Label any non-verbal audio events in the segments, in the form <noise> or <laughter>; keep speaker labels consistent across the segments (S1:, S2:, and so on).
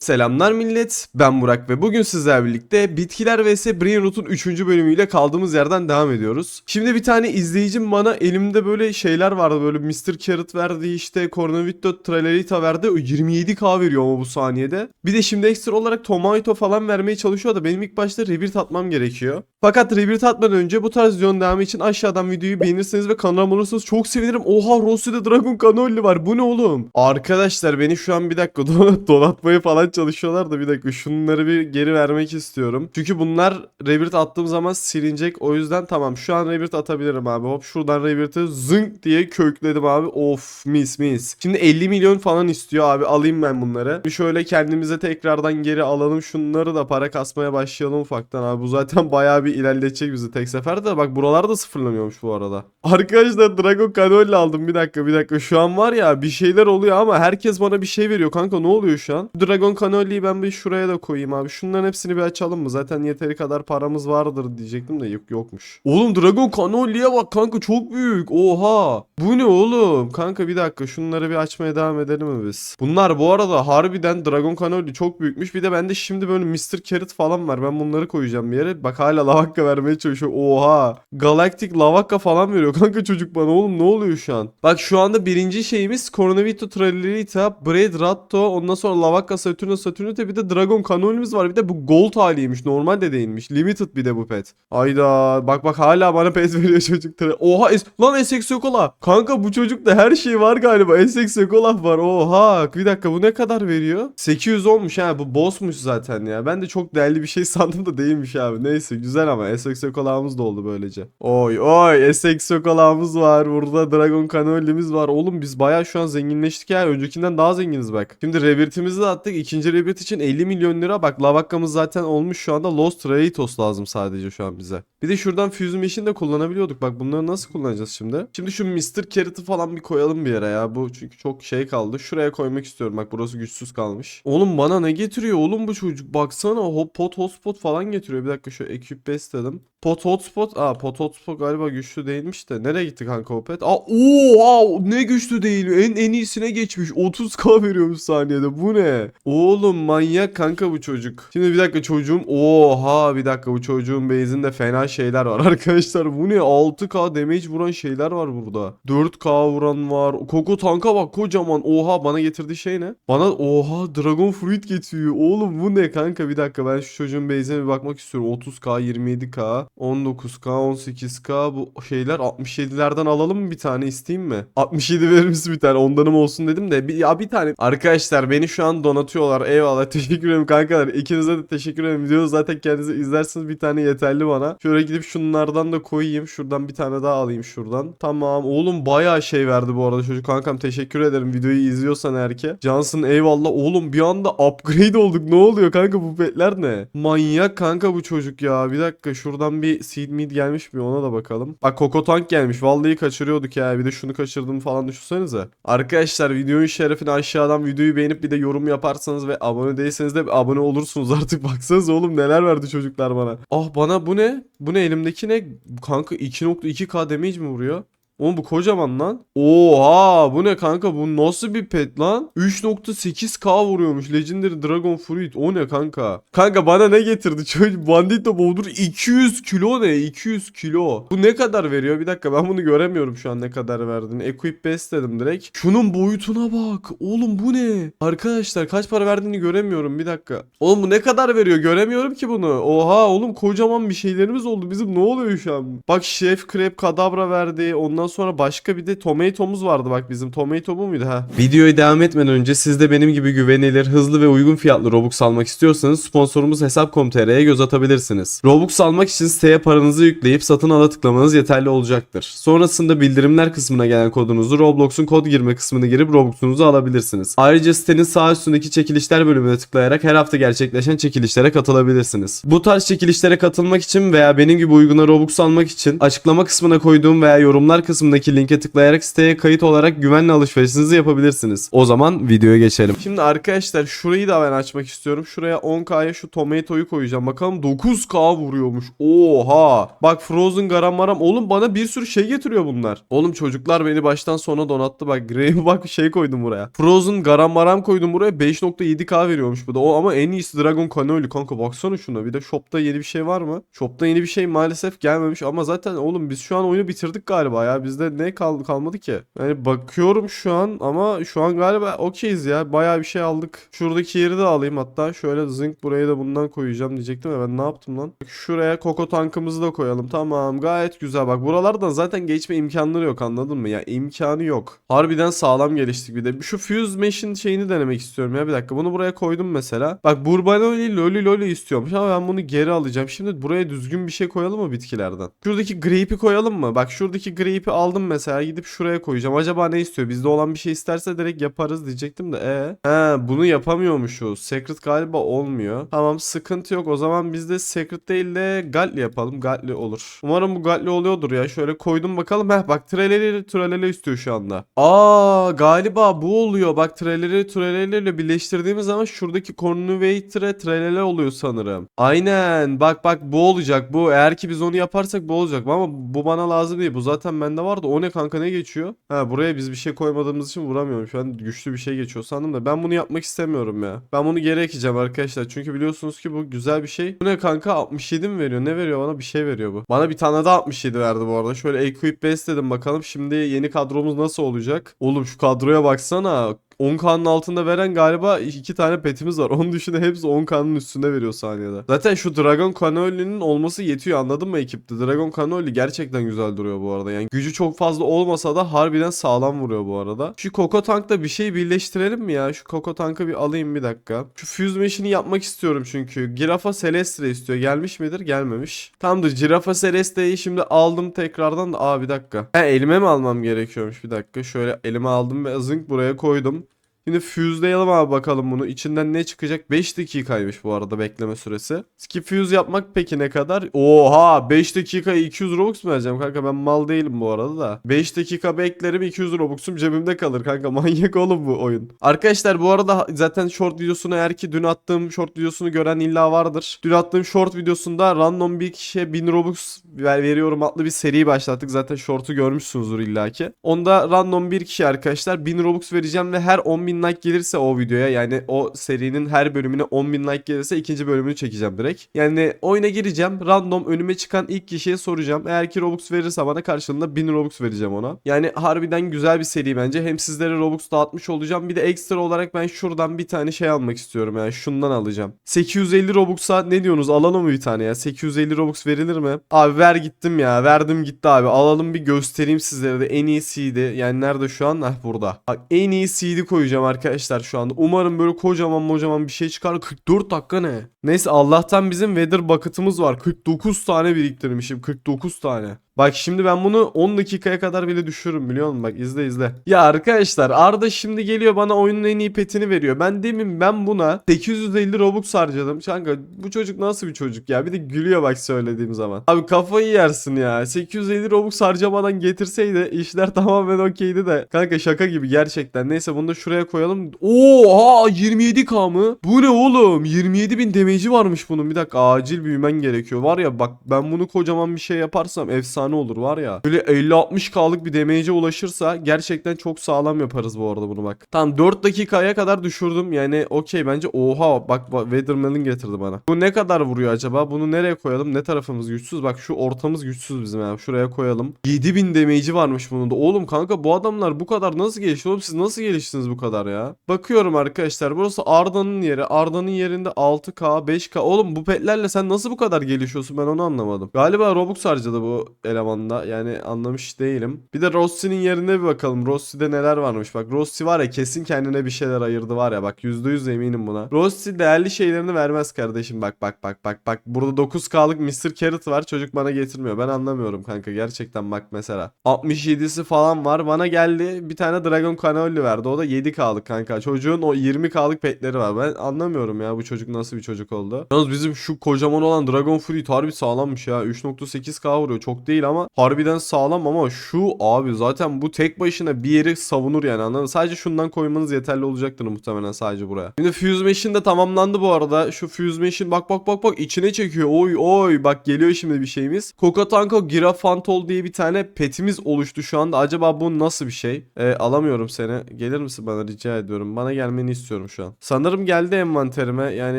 S1: Selamlar millet, ben Burak ve bugün sizlerle birlikte Bitkiler vs Brainroot'un 3. bölümüyle kaldığımız yerden devam ediyoruz. Şimdi bir tane izleyicim bana elimde böyle şeyler vardı böyle Mr. Carrot verdi işte Cornavito Tralerita verdi 27k veriyor ama bu saniyede. Bir de şimdi ekstra olarak Tomato falan vermeye çalışıyor da benim ilk başta Rebirth atmam gerekiyor. Fakat Rebirth atmadan önce bu tarz videonun devamı için aşağıdan videoyu beğenirseniz ve kanalıma abone olursanız çok sevinirim. Oha Rossi'de Dragon Cannoli var bu ne oğlum? Arkadaşlar beni şu an bir dakika <laughs> don- donatmaya falan çalışıyorlar da bir dakika şunları bir geri vermek istiyorum. Çünkü bunlar Rebirth attığım zaman silinecek o yüzden tamam şu an Rebirth atabilirim abi. Hop şuradan Rebirth'ı zınk diye kökledim abi. Of mis mis. Şimdi 50 milyon falan istiyor abi alayım ben bunları. Bir şöyle kendimize tekrardan geri alalım şunları da para kasmaya başlayalım ufaktan abi. Bu zaten bayağı bir ilerletecek bizi tek seferde de bak buralar da sıfırlanıyormuş bu arada. Arkadaşlar Dragon Cannoli aldım bir dakika bir dakika. Şu an var ya bir şeyler oluyor ama herkes bana bir şey veriyor kanka ne oluyor şu an? Dragon Cannoli'yi ben bir şuraya da koyayım abi. Şunların hepsini bir açalım mı? Zaten yeteri kadar paramız vardır diyecektim de yok yokmuş. Oğlum Dragon Cannoli'ye bak kanka çok büyük. Oha. Bu ne oğlum? Kanka bir dakika şunları bir açmaya devam edelim mi biz? Bunlar bu arada harbiden Dragon Cannoli çok büyükmüş. Bir de bende şimdi böyle Mr. Carrot falan var. Ben bunları koyacağım bir yere. Bak hala lavakka vermeye çalışıyor. Oha. Galactic lavakka falan veriyor <laughs> kanka çocuk bana. Oğlum ne oluyor şu an? Bak şu anda birinci şeyimiz Coronavito Tralerita, Braid Ratto, ondan sonra Lavakka Saturno Saturnite bir de Dragon Cannoli'miz var. Bir de bu gold haliymiş. Normal de değilmiş. Limited bir de bu pet. Ayda bak bak hala bana pet <laughs> veriyor çocuk. Oha es lan SX Yokola. Kanka bu çocukta her şey var galiba. SX Yokola var. Oha. Bir dakika bu ne kadar veriyor? 800 olmuş ha. Bu bossmuş zaten ya. Ben de çok değerli bir şey <laughs> sandım da değilmiş abi. Neyse güzel ama SX Yokola'mız da oldu böylece. Oy oy SX Yokola'mız var. Burada Dragon Cannoli'miz var. Oğlum biz bayağı şu an zenginleştik ya. Öncekinden daha zenginiz bak. Şimdi Rebirth'imizi de attık. İkinci Rebirth için 50 milyon lira. Bak Lavakkamız zaten olmuş şu anda. Lost Raitos lazım sadece şu an bize. Bir de şuradan Fuse Machine de kullanabiliyorduk. Bak bunları nasıl kullanacağız şimdi? Şimdi şu Mr. Carrot'ı falan bir koyalım bir yere ya. Bu çünkü çok şey kaldı. Şuraya koymak istiyorum. Bak burası güçsüz kalmış. Oğlum bana ne getiriyor oğlum bu çocuk? Baksana hop pot hotspot falan getiriyor. Bir dakika şu equip best dedim. Pot hotspot. Aa pot hotspot galiba güçlü değilmiş de. Nereye gitti kanka o pet? Aa oha ne güçlü değil. En en iyisine geçmiş. 30k veriyormuş saniyede. Bu ne? Oğlum manyak kanka bu çocuk. Şimdi bir dakika çocuğum. Oha bir dakika bu çocuğun base'inde fena şeyler var <laughs> arkadaşlar. Bu ne? 6k damage vuran şeyler var burada. 4k vuran var. Koko tanka bak kocaman. Oha bana getirdiği şey ne? Bana oha Dragon Fruit getiriyor. Oğlum bu ne kanka? Bir dakika ben şu çocuğun base'ine bir bakmak istiyorum. 30k, 27k, 19k, 18k bu şeyler 67'lerden alalım mı bir tane isteyeyim mi? 67 verir misin bir tane? Ondanım olsun dedim de bir, ya bir tane. Arkadaşlar beni şu an donatıyorlar. Eyvallah <laughs> teşekkür ederim kankalar. İkinize de teşekkür ederim. Videoyu zaten kendinize izlersiniz bir tane yeterli bana. Şöyle gidip şunlardan da koyayım. Şuradan bir tane daha alayım şuradan. Tamam oğlum bayağı şey verdi bu arada çocuk kankam teşekkür ederim. Videoyu izliyorsan eğer ki. Johnson eyvallah. Oğlum bir anda upgrade olduk. Ne oluyor kanka bu petler ne? Manyak kanka bu çocuk ya. Bir dakika şuradan bir seed mid gelmiş mi ona da bakalım. Bak Coco Tank gelmiş. Vallahi kaçırıyorduk ya. Bir de şunu kaçırdım falan düşünsenize. Arkadaşlar videonun şerefine aşağıdan videoyu beğenip bir de yorum yaparsanız ve abone değilseniz de abone olursunuz <laughs> artık. Baksanıza oğlum neler verdi çocuklar bana. Ah bana bu ne? Bu ne elimdeki ne? Kanka 2.2k damage mi vuruyor? Oğlum bu kocaman lan. Oha bu ne kanka bu nasıl bir pet lan? 3.8k vuruyormuş Legendary Dragon Fruit. O ne kanka? Kanka bana ne getirdi? Çocuk Bandito Boulder 200 kilo ne? 200 kilo. Bu ne kadar veriyor? Bir dakika ben bunu göremiyorum şu an ne kadar verdiğini. Equip best dedim direkt. Şunun boyutuna bak. Oğlum bu ne? Arkadaşlar kaç para verdiğini göremiyorum. Bir dakika. Oğlum bu ne kadar veriyor? Göremiyorum ki bunu. Oha oğlum kocaman bir şeylerimiz oldu. Bizim ne oluyor şu an? Bak Chef Crab Kadabra verdi. Ondan sonra başka bir de Tomato'muz vardı bak bizim. Tomato bu muydu ha? Videoya devam etmeden önce siz de benim gibi güvenilir, hızlı ve uygun fiyatlı Robux almak istiyorsanız sponsorumuz Hesap.com.tr'ye göz atabilirsiniz. Robux almak için siteye paranızı yükleyip satın ala tıklamanız yeterli olacaktır. Sonrasında bildirimler kısmına gelen kodunuzu Roblox'un kod girme kısmını girip Robux'unuzu alabilirsiniz. Ayrıca sitenin sağ üstündeki çekilişler bölümüne tıklayarak her hafta gerçekleşen çekilişlere katılabilirsiniz. Bu tarz çekilişlere katılmak için veya benim gibi uyguna Robux almak için açıklama kısmına koyduğum veya yorumlar kısmına kısmındaki linke tıklayarak siteye kayıt olarak güvenli alışverişinizi yapabilirsiniz. O zaman videoya geçelim. Şimdi arkadaşlar şurayı da ben açmak istiyorum. Şuraya 10k'ya şu tomato'yu koyacağım. Bakalım 9k vuruyormuş. Oha. Bak Frozen garam maram. Oğlum bana bir sürü şey getiriyor bunlar. Oğlum çocuklar beni baştan sona donattı. Bak Grey <laughs> bak şey koydum buraya. Frozen garam maram koydum buraya. 5.7k veriyormuş bu da. O ama en iyisi Dragon Cannoli kanka baksana şuna. Bir de shopta yeni bir şey var mı? Shopta yeni bir şey maalesef gelmemiş ama zaten oğlum biz şu an oyunu bitirdik galiba ya. Bizde ne kaldı kalmadı ki? Yani bakıyorum şu an ama şu an galiba okeyiz ya. Bayağı bir şey aldık. Şuradaki yeri de alayım hatta. Şöyle zinc buraya da bundan koyacağım diyecektim ya ben ne yaptım lan? Şuraya koko tankımızı da koyalım. Tamam gayet güzel. Bak buralardan zaten geçme imkanları yok anladın mı? Ya imkanı yok. Harbiden sağlam geliştik bir de. Şu fuse mesh'in şeyini denemek istiyorum ya. Bir dakika bunu buraya koydum mesela. Bak Burbanoli loli loli istiyormuş ama ben bunu geri alacağım. Şimdi buraya düzgün bir şey koyalım mı bitkilerden? Şuradaki grape'i koyalım mı? Bak şuradaki grape'i aldım mesela gidip şuraya koyacağım. Acaba ne istiyor? Bizde olan bir şey isterse direkt yaparız diyecektim de. E, He bunu yapamıyormuşuz. Secret galiba olmuyor. Tamam sıkıntı yok. O zaman biz de secret değil de Gatli yapalım. Gatli olur. Umarım bu Gatli oluyordur ya. Şöyle koydum bakalım. Heh bak treleli treleli istiyor şu anda. Aa galiba bu oluyor. Bak treleli treleli birleştirdiğimiz zaman şuradaki converter'e trelele oluyor sanırım. Aynen. Bak bak bu olacak. Bu eğer ki biz onu yaparsak bu olacak. Ama bu bana lazım değil. Bu zaten bende vardı. O ne kanka ne geçiyor? Ha buraya biz bir şey koymadığımız için vuramıyorum. Şu an güçlü bir şey geçiyor sandım da. Ben bunu yapmak istemiyorum ya. Ben bunu geri ekeceğim arkadaşlar. Çünkü biliyorsunuz ki bu güzel bir şey. Bu ne kanka 67 mi veriyor? Ne veriyor bana? Bir şey veriyor bu. Bana bir tane daha 67 verdi bu arada. Şöyle equip base dedim bakalım. Şimdi yeni kadromuz nasıl olacak? Oğlum şu kadroya baksana. 10K'nın altında veren galiba iki tane petimiz var. <laughs> Onun dışında hepsi 10K'nın üstünde veriyor saniyede. Zaten şu Dragon Cannoli'nin olması yetiyor anladın mı ekipte? Dragon Cannoli gerçekten güzel duruyor bu arada. Yani gücü çok fazla olmasa da harbiden sağlam vuruyor bu arada. Şu Coco Tank'ta bir şey birleştirelim mi ya? Şu Coco Tank'ı bir alayım bir dakika. Şu Fuse Machine'i yapmak istiyorum çünkü. Girafa Celestre istiyor. Gelmiş midir? Gelmemiş. Tamamdır. Girafa Celestre'yi şimdi aldım tekrardan da. Aa bir dakika. He elime mi almam gerekiyormuş? Bir dakika. Şöyle elime aldım ve zinc buraya koydum. Şimdi fuse'layalım abi bakalım bunu. İçinden ne çıkacak? 5 dakikaymış bu arada bekleme süresi. Skip fuse yapmak peki ne kadar? Oha 5 dakikaya 200 Robux mu vereceğim kanka ben mal değilim bu arada da. 5 dakika beklerim 200 Robux'um cebimde kalır kanka <laughs> manyak oğlum bu oyun. Arkadaşlar bu arada zaten short videosunu eğer ki dün attığım short videosunu gören illa vardır. Dün attığım short videosunda random bir kişiye 1000 Robux ver- veriyorum adlı bir seri başlattık. Zaten short'u görmüşsünüzdür illaki. Onda random bir kişi arkadaşlar 1000 Robux vereceğim ve her 10.000 like gelirse o videoya yani o serinin her bölümüne 10.000 like gelirse ikinci bölümünü çekeceğim direkt. Yani oyuna gireceğim random önüme çıkan ilk kişiye soracağım. Eğer ki Robux verirse bana karşılığında 1000 Robux vereceğim ona. Yani harbiden güzel bir seri bence. Hem sizlere Robux dağıtmış olacağım. Bir de ekstra olarak ben şuradan bir tane şey almak istiyorum yani şundan alacağım. 850 Robux'a ne diyorsunuz alalım mı bir tane ya? 850 Robux verilir mi? Abi ver gittim ya. Verdim gitti abi. Alalım bir göstereyim sizlere de en iyisiydi. Yani nerede şu an? Heh burada. Bak en iyisiydi koyacağım arkadaşlar şu anda. Umarım böyle kocaman kocaman bir şey çıkar. 44 dakika ne? Neyse Allah'tan bizim Weather Bucket'ımız var. 49 tane biriktirmişim. 49 tane. Bak şimdi ben bunu 10 dakikaya kadar bile düşürürüm biliyor musun? Bak izle izle. Ya arkadaşlar Arda şimdi geliyor bana oyunun en iyi petini veriyor. Ben demin ben buna 850 Robux harcadım. Kanka bu çocuk nasıl bir çocuk ya? Bir de gülüyor bak söylediğim zaman. Abi kafayı yersin ya. 850 Robux harcamadan getirseydi işler <laughs> tamamen okeydi de. Kanka şaka gibi gerçekten. Neyse bunu da şuraya koyalım. Oha 27k mı? Bu ne oğlum? 27 bin damage'i varmış bunun. Bir dakika acil büyümen gerekiyor. Var ya bak ben bunu kocaman bir şey yaparsam efsane olur var ya. Böyle 50-60k'lık bir damage'e ulaşırsa gerçekten çok sağlam yaparız bu arada bunu bak. Tamam 4 dakikaya kadar düşürdüm. Yani okey bence oha bak, Weathermelon getirdi bana. Bu ne kadar vuruyor acaba? Bunu nereye koyalım? Ne tarafımız güçsüz? Bak şu ortamız güçsüz bizim ya. Şuraya koyalım. 7000 damage'i varmış bunun da. Oğlum kanka bu adamlar bu kadar nasıl gelişti? Oğlum siz nasıl geliştiniz bu kadar ya? Bakıyorum arkadaşlar. Burası Arda'nın yeri. Arda'nın yerinde 6K, 5K. Oğlum bu petlerle sen nasıl bu kadar gelişiyorsun? Ben onu anlamadım. Galiba Robux harcadı bu elemanda. Yani anlamış değilim. Bir de Rossi'nin yerine bir bakalım. Rossi'de neler varmış. Bak Rossi var ya kesin kendine bir şeyler ayırdı var ya. Bak %100 eminim buna. Rossi değerli şeylerini vermez kardeşim. Bak bak bak bak bak. Burada 9K'lık Mr. Carrot var. Çocuk bana getirmiyor. Ben anlamıyorum kanka. Gerçekten bak mesela. 67'si falan var. Bana geldi bir tane Dragon Cannoli verdi. O da 7K'lık kanka. Çocuğun o 20K'lık petleri var. Ben anlamıyorum ya bu çocuk nasıl bir çocuk oldu. Yalnız bizim şu kocaman olan Dragon Fruit harbi sağlammış ya. 3.8K vuruyor. Çok değil değil ama harbiden sağlam ama şu abi zaten bu tek başına bir yeri savunur yani anladın mı? Sadece şundan koymanız yeterli olacaktır muhtemelen sadece buraya. Şimdi Fuse Machine de tamamlandı bu arada. Şu Fuse Machine bak bak bak bak içine çekiyor. Oy oy bak geliyor şimdi bir şeyimiz. Coca Tanko Girafantol diye bir tane petimiz oluştu şu anda. Acaba bu nasıl bir şey? Ee, alamıyorum seni. Gelir misin bana rica ediyorum. Bana gelmeni istiyorum şu an. Sanırım geldi envanterime. Yani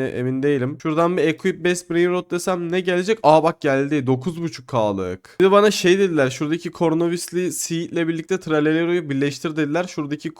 S1: emin değilim. Şuradan bir Equip Best Brain Rot desem ne gelecek? Aa bak geldi. 9.5K'lık. Bir bana şey dediler. Şuradaki Cornovis'li Seed ile birlikte Tralelero'yu birleştir dediler. Şuradaki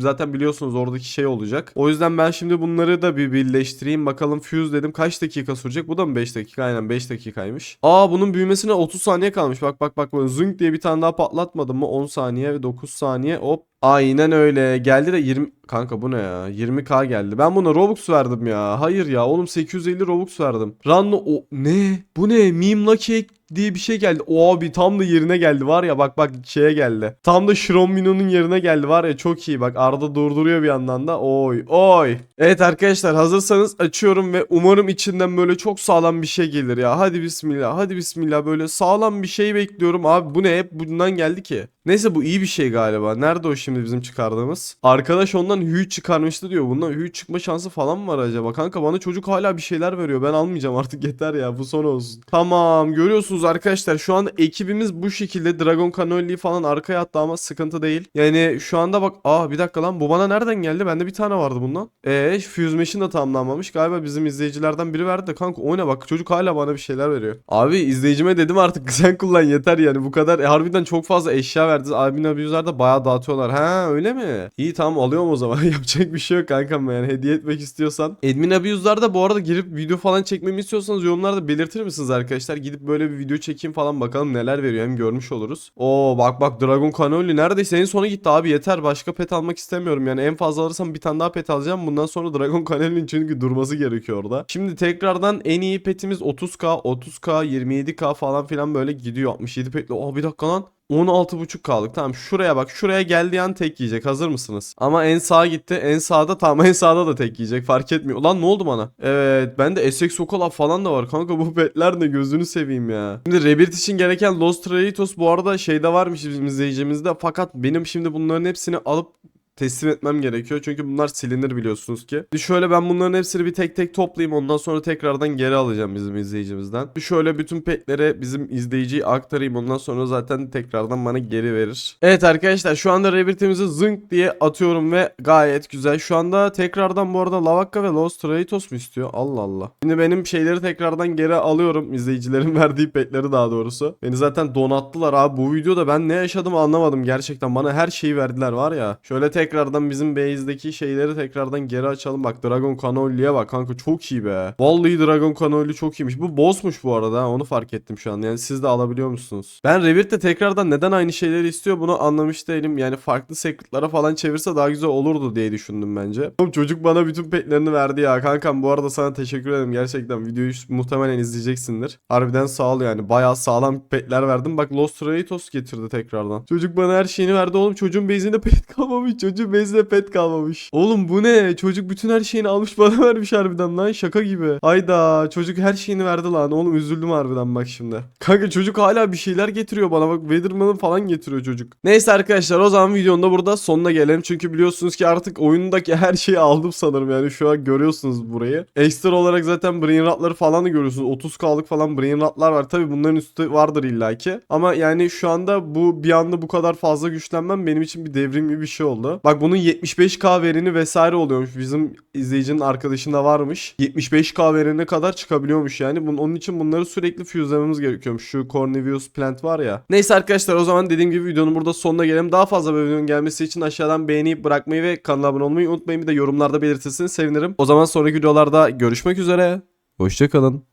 S1: zaten biliyorsunuz oradaki şey olacak. O yüzden ben şimdi bunları da bir birleştireyim. Bakalım Fuse dedim. Kaç dakika sürecek? Bu da mı 5 dakika? Aynen 5 dakikaymış. Aa bunun büyümesine 30 saniye kalmış. Bak bak bak. Böyle zınk diye bir tane daha patlatmadım mı? 10 saniye ve 9 saniye. Hop. Aynen öyle. Geldi de 20... Kanka bu ne ya? 20k geldi. Ben buna Robux verdim ya. Hayır ya. Oğlum 850 Robux verdim. Ranno o... Ne? Bu ne? Meme Lucky diye bir şey geldi. O abi tam da yerine geldi var ya bak bak şeye geldi. Tam da Mino'nun yerine geldi var ya çok iyi bak Arda durduruyor bir yandan da oy oy. Evet arkadaşlar hazırsanız açıyorum ve umarım içinden böyle çok sağlam bir şey gelir ya. Hadi bismillah hadi bismillah böyle sağlam bir şey bekliyorum abi bu ne hep bundan geldi ki. Neyse bu iyi bir şey galiba. Nerede o şimdi bizim çıkardığımız? Arkadaş ondan hü çıkarmıştı diyor. Bundan hü çıkma şansı falan mı var acaba? Kanka bana çocuk hala bir şeyler veriyor. Ben almayacağım artık <laughs> yeter ya. Bu son olsun. Tamam görüyorsunuz arkadaşlar. Şu anda ekibimiz bu şekilde. Dragon Cannoli'yi falan arkaya attı ama sıkıntı değil. Yani şu anda bak. Aa bir dakika lan. Bu bana nereden geldi? Bende bir tane vardı bundan. Eee Fuse Machine de tamamlanmamış. Galiba bizim izleyicilerden biri verdi de kanka o ne bak. Çocuk hala bana bir şeyler veriyor. Abi izleyicime dedim artık <laughs> sen kullan yeter yani. Bu kadar. E, harbiden çok fazla eşya verdiniz. Admin abuser da bayağı dağıtıyorlar. Ha öyle mi? İyi tamam alıyorum o zaman. <laughs> Yapacak bir şey yok kankam yani. Hediye etmek istiyorsan. Admin abuser da bu arada girip video falan çekmemi istiyorsanız yorumlarda belirtir misiniz arkadaşlar? Gidip böyle bir video çekeyim falan bakalım neler veriyor. Hem görmüş oluruz. Oo bak bak Dragon Cannoli neredeyse en sonu gitti abi yeter. Başka pet almak istemiyorum. Yani en fazla alırsam bir tane daha pet alacağım. Bundan sonra Dragon Cannoli'nin çünkü durması gerekiyor orada. Şimdi tekrardan en iyi petimiz 30k, 30k, 27k falan filan böyle gidiyor. 67 petli. Aa bir dakika lan. 16.5K'lık. Tamam şuraya bak. Şuraya geldiği an tek yiyecek. Hazır mısınız? Ama en sağa gitti. En sağda tamam <laughs> en sağda da tek yiyecek. Fark etmiyor. Ulan ne oldu bana? Evet. Bende SX Sokola falan da var. Kanka bu petler ne gözünü seveyim ya. Şimdi Rebirth için gereken Lost Tratos bu arada şeyde varmış bizim izleyicimizde. Fakat benim şimdi bunların hepsini alıp teslim etmem gerekiyor. Çünkü bunlar silinir biliyorsunuz ki. Bir şöyle ben bunların hepsini bir tek tek toplayayım. Ondan sonra tekrardan geri alacağım bizim izleyicimizden. Bir şöyle bütün petlere bizim izleyiciyi aktarayım. Ondan sonra zaten tekrardan bana geri verir. Evet arkadaşlar şu anda Rebirth'imizi zınk diye atıyorum ve gayet güzel. Şu anda tekrardan bu arada Lavakka ve Lost Tratos mu istiyor? Allah Allah. Şimdi benim şeyleri tekrardan geri alıyorum. İzleyicilerin <laughs> verdiği petleri daha doğrusu. Beni zaten donattılar abi. Bu videoda ben ne yaşadım anlamadım gerçekten. Bana her şeyi verdiler var ya. Şöyle tek tekrardan bizim base'deki şeyleri tekrardan geri açalım. Bak Dragon Cannoli'ye bak kanka çok iyi be. Vallahi Dragon Cannoli çok iyiymiş. Bu bossmuş bu arada onu fark ettim şu an. Yani siz de alabiliyor musunuz? Ben Revirt'te tekrardan neden aynı şeyleri istiyor bunu anlamış değilim. Yani farklı secret'lara falan çevirse daha güzel olurdu diye düşündüm bence. Oğlum çocuk bana bütün petlerini verdi ya. Kankam bu arada sana teşekkür ederim. Gerçekten videoyu muhtemelen izleyeceksindir. Harbiden sağ ol yani. Bayağı sağlam petler verdim. Bak Lost Kratos getirdi tekrardan. Çocuk bana her şeyini verdi oğlum. Çocuğun base'inde pet kalmamış. Çocuğun bezle pet kalmamış. Oğlum bu ne? Çocuk bütün her şeyini almış bana <laughs> vermiş harbiden lan. Şaka gibi. Hayda çocuk her şeyini verdi lan. Oğlum üzüldüm harbiden bak şimdi. Kanka çocuk hala bir şeyler getiriyor bana. Bak Weatherman'ı falan getiriyor çocuk. Neyse arkadaşlar o zaman videonun da burada sonuna gelelim. Çünkü biliyorsunuz ki artık oyundaki her şeyi aldım sanırım. Yani şu an görüyorsunuz burayı. Ekstra olarak zaten brain rotları falan da görüyorsunuz. 30k'lık falan brain rotlar var. Tabi bunların üstü vardır illaki. Ama yani şu anda bu bir anda bu kadar fazla güçlenmem benim için bir devrim gibi bir şey oldu. Bak bunun 75k vereni vesaire oluyormuş. Bizim izleyicinin arkadaşında varmış. 75k verene kadar çıkabiliyormuş yani. Bunun, onun için bunları sürekli fuse'lememiz gerekiyormuş. Şu Cornelius plant var ya. Neyse arkadaşlar o zaman dediğim gibi videonun burada sonuna gelelim. Daha fazla böyle videonun gelmesi için aşağıdan beğenip bırakmayı ve kanala abone olmayı unutmayın. Bir de yorumlarda belirtirseniz sevinirim. O zaman sonraki videolarda görüşmek üzere. Hoşçakalın.